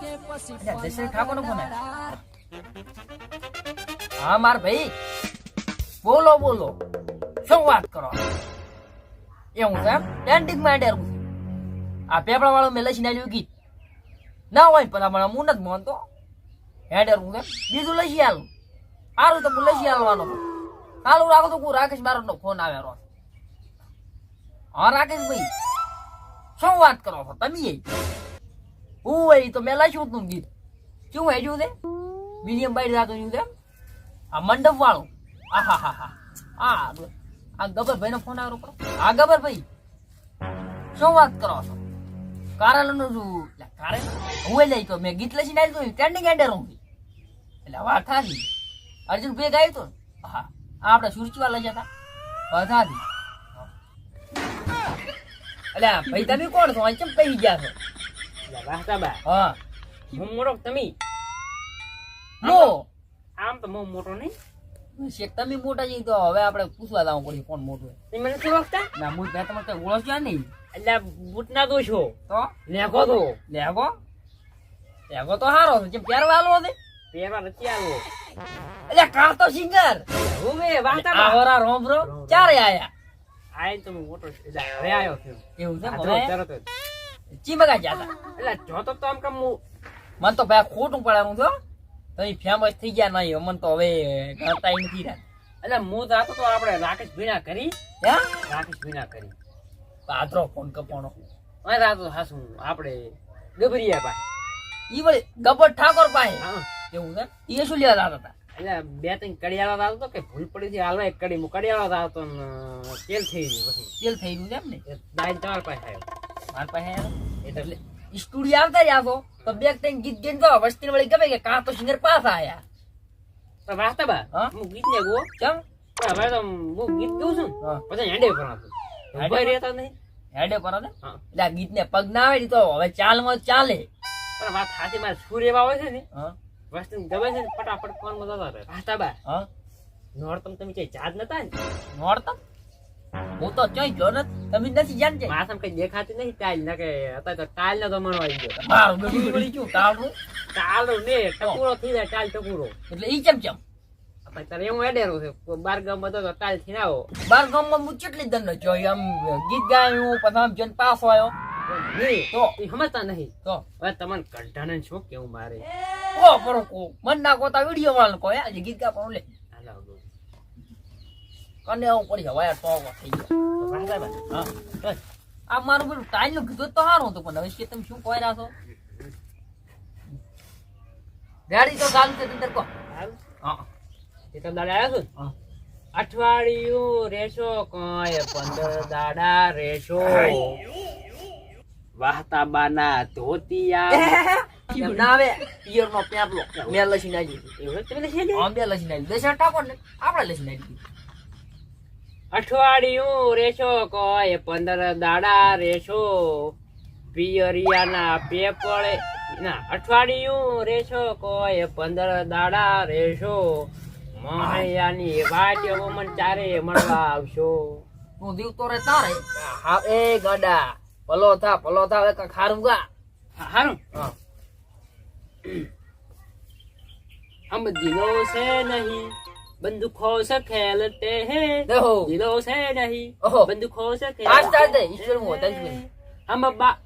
દશરથ ભાઈ. બોલો બોલો. શું વાત કરો? એવું છે એમ? માં ડેરું આ પેપડા વાળો મેં નાખ્યું ગીત. ના હોય પણ મને હું નથી માનતો હેડર છે. બીજું લઈ આલું? સારું તો હું લસી આલવાનો ચાલુ રાખો તો હું રાકેશ બારોટ નો ફોન આવે રો હા રાકેશ ભાઈ. શું વાત કરો છો? તમે? હું હોય તો મેં લખ્યું તું ગીત. શું હેડ્યું છે વિલિયમ બાઈડ રાખ્યું છે આ મંડપ વાળું. આહા હા હા આ આ ગબરભાઈ નો ફોન આવ્યો કરો આ ગબરભાઈ. શું વાત કરો છો? કારેલનું શું? લે, કારેલ? હું લઈ તો. મેં ગીત લસી નાખ્યું તો. ટ્રેન્ડિંગ એન્ડર હું એટલે વાત થાતી અર્જુન ભાઈ ગાયું તો. હા. આ આપણે સુરચવા લઈ જતા. વાત એટલે ભાઈ તમે કોણ છો? અહીં કેમ કહી ગયા છો? વાહતાબા હા હું મોટો તમે મો આમ તો મો મોટો નહીં શેઠ તમે મોટા જઈ તો હવે આપણે પૂછવા જવું પડી કોણ મોટું છે તમે નથી વખતા ના હું મેં તમને કઈ ઓળખ્યા નહીં એટલે બૂટના દો છો તો લેખો તો લેગો લેગો તો હારો છે જેમ પહેરવા આલો છે પહેરવા નથી આવો એટલે કાર તો સિંગર હું મે વાહતાબા રોમ રો ચારે આયા આય તો મોટો છું. એટલે હવે આવ્યો છું એવું છે હવે તરત તરત જ. ચીમગા ગયા હતા એટલે જોતો તો આમ કેમ હું મને તો ભાઈ ખોટું પડવાનું છો તમે ફેમસ થઈ ગયા નહીં મને તો હવે કરતા નથી રહ્યા. એટલે હું જાતો તો આપણે રાકેશ ભીના કરી. હે? રાકેશ ભીના કરી. પાત્રો ફોન કપાણો. હવે રાતો હાસું આપણે ગભરિયા પાસે ઈ વળી ગબર ઠાકોર પાસે. હા. એવું છે? એ શું લેવા જતા હતા? એટલે બે ત્રણ કડિયાળા આવતો કે ભૂલ પડી હતી હાલવા એક કડી કડિયાળા આવતો તેલ થઈ ગયું પછી. તેલ થઈ ગયું છે એમ ને? દાઈ તમારા પાસે આવ્યો. મારા પાસે એટલે સ્ટુડિયો આવતા રહ્યા છો. તો બે ત્રણ ગીત ગીત તો વસ્તી વળી ગમે કે કાં તો સિંગર પાસ આયા. પણ વાસ્તા બા હું? ગીત ને ગો. કેમ? હવે તો હું ગીત ગાઉં છું પછી હેડે પર હેડે રહેતા નહીં. હેડે પર ને? એટલે આ ગીત ને પગ ના આવે તો હવે ચાલમાં ચાલે. પણ વાત સાચી મારે સુર એવા હોય છે ને? વસ્તુ ગમે છે ને ફટાફટ ફોનમાં જતા રહે. વાસ્તા બા નોર્તમ તમે ક્યાંય જાત નતા ને? નોડતા હું તો ચોઈ ગયો ને તમે નથી જાણજે માસમ કઈ દેખાતી નહીં ટાઈલ ના કે અત્યારે તો ટાઈલ નો જમાનો આવી ગયો. મારું ગળું વળી ગયું. ટાળું ટાલો ને ટકુરો થઈ જાય ટાઈલ ટકુરો એટલે ઈ ચમ ચમ એડેરો છે બાર ગામ હતો તો ટાઈલથી આવો. બાર ગામમાં હું કેટલી દંડ જોઈ આમ ગીત ગાયું પછી આમ જન પાસ આવ્યો. તો? સમજતા નહીં. તો? હવે તમને કંઠાને શું કેવું મારે? ઓ કરો કો મન ના કોતા વીડિયો વાળ કો યાર ગીત ગા પણ લે. કને આવું પડી જવાય તો થઈ ગયો. હા. આ મારું પેલું ટાઈલનું કીધું તો સારું હતું પણ હવે કે તમે શું કોઈ છો? ગાડી તો ચાલુ છે તમે કો. હા. એ તમે દાડે આવ્યા છો? હા. અઠવાડિયું રેશો કઈ પંદર દાડા રેશો. વાહતા બાના ધોતિયા ના આવે? પિયર નો પ્યાપલો. મેં લસી નાખી. એવું તમે લસી નાખી અમે લસી નાખી દસ ટાકો ને. આપણે લસી નાખી અઠવાડિયું રેશો કોઈ પંદર દાડા રેશો. પિયરિયાના પેપળે ના અઠવાડિયું રેશો કોઈ પંદર દાડા રેશો. મહૈયાની વાટ મન ચારે મળવા આવશો. તું દીવતો રે તારે. હા એ ગડા. પલો થા પલો થા હવે ખારું ગા હારું. હા. હમ. દિનો સે નહીં. बंदूकों से खेलते हैं। दिलों से नहीं। बंदूकों से खेलते तो तो हैं। हम बा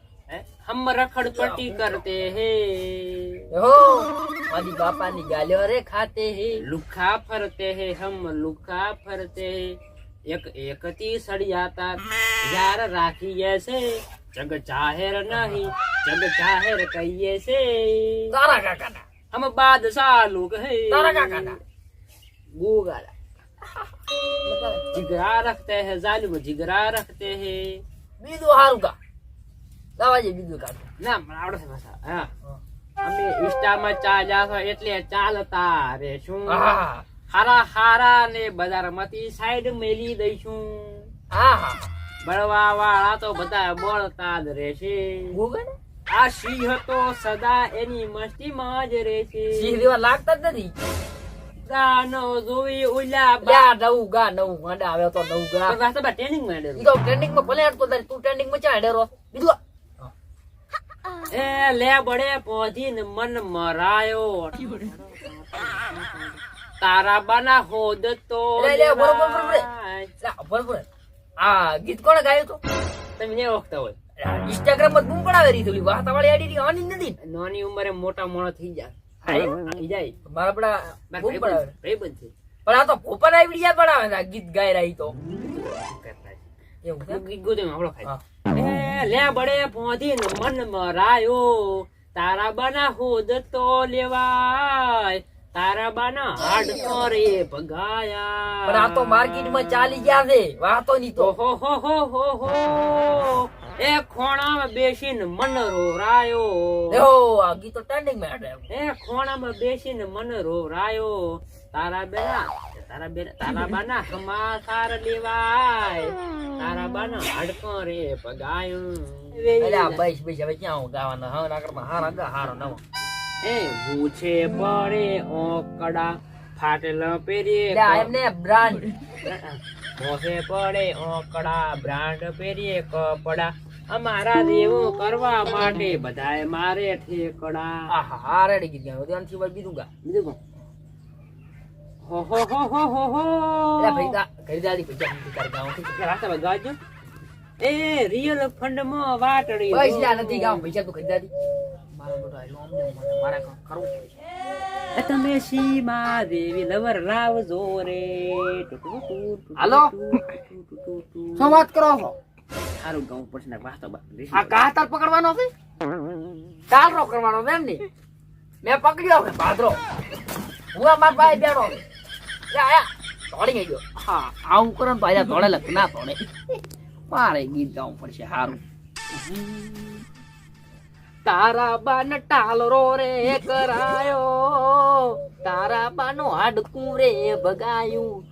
हम रखड़पट्टी करते हैं। हो बापा निकाले और खाते हैं। लुखा फरते हैं हम लुखा फरते हैं। एक एक सड़ जाता यार राखी ऐसे जग चाहेर नहीं जग चाहेर कहिए से। तारा का हम बादशाह लोग हैं। तारा का કાકાના गूगल जिगरा रखते हैं जालिम जिगरा रखते हैं બીજું હારું ગા દાવાજે બીજું કાઢ ના મને આવડે છે ભાષા હા અમે ઇન્સ્ટામાં ચાલ્યા છો એટલે ચાલતા રેશું હા હારા હારા ને બજારમાંથી સાઈડ મેલી દઈશું હા હા બળવા વાળા તો બધા બળતા જ રહેશે ગૂગલ આ સિંહ તો સદા એની મસ્તીમાં જ રહેશે સિંહ જેવા લાગતા જ નથી ગાનો જોઈ ઉલ્યા બા. નવું ગા નવું. ગાંડા આવે તો નવું ગા. ભાષા બા ટ્રેનિંગમાં ઈ તો ટ્રેન્ડિંગમાં ભલે હેડતો તું ટ્રેન્ડિંગમાં ચા હેડેરો બીજું એ લે બડે પોધીન મન મરાયો. તારા બાના હોદ તો લે, લે, બરોબર, બરોબર. લેવાય. લા, બરોબર આ ગીત કોણે ગાયું તો તમે ને ઓળખતા હોય. ઇન્સ્ટાગ્રામમાં બૂમ પડાવે વાત વાળી આડી આની નથી નાની ઉંમરે મોટા મોણો થઈ જાય પણ આ તો પોપર આવી ગીત રહી તો. ગીત ગોતે ખાય. લે બડે મન મરાયો. તારા બાના હોદ તો લેવાય. તારા બાના હાડ રે ભગાયા. પણ આ તો માર્કેટમાં ચાલી ગયા છે વાતો ની તો. હો હો હો હો હો. એ ખોણામાં બેસીને મન રોરાયો. દેહો આ ગીતો ટ્રેન્ડિંગમાં એ ખોણામાં બેસીને મન રોરાયો. તારા બેના તારા બેના તારા બાના હમાસાર લેવાય. તારા બાના હડકો રે પગાયું એટલે આ બસ બસ હવે ક્યાં હું ગાવાનો? હા ના કરમાં હારા ગા હારો નવો. એ પૂછે પડે ઓકડા ફાટેલ એટલે એમને બ્રાન્ડ. મોસે પડે ઓકડા બ્રાન્ડ પેરીએ કપડા. અમારા જેવું કરવા માટે બધાએ મારે ઠેકડા આહા હા રેડી ગીત ગાયું. ધ્યાનથી બીજું ગા. બીજું કોણ? હો હો હો હો હો હો. એટલે ભાઈ દા કરી દાદી પૈસા કર ગાઉં કે રાસ્તા પર ગાજો. એ રિયલ ફંડમાં વાટડી પૈસા નથી ગાઉં પૈસા તો કરી દાદી મારો બેટો આયલો અમને મને. મારે કામ કરવું પડશે તમે સીમા દેવી લવર લાવજો રે. હાલો? શું વાત કરો છો? સારું ગાવું પડશે ને વાસ્તવ આ કાતર પકડવાનો છે? કાલરો કરવાનો છે એમ ને મેં પકડ્યો છે ભાદરો. હું આ મારા ભાઈ બેઠો છે. આયા. દોડી ગયો. હા આવું કરો ને તો આયા દોડે લખ ના દોડે મારે ગીત ગાવું પડશે સારું તારા બાન ટાલરો રે કરાયો. તારા બાનો હાડકું રે ભગાયું.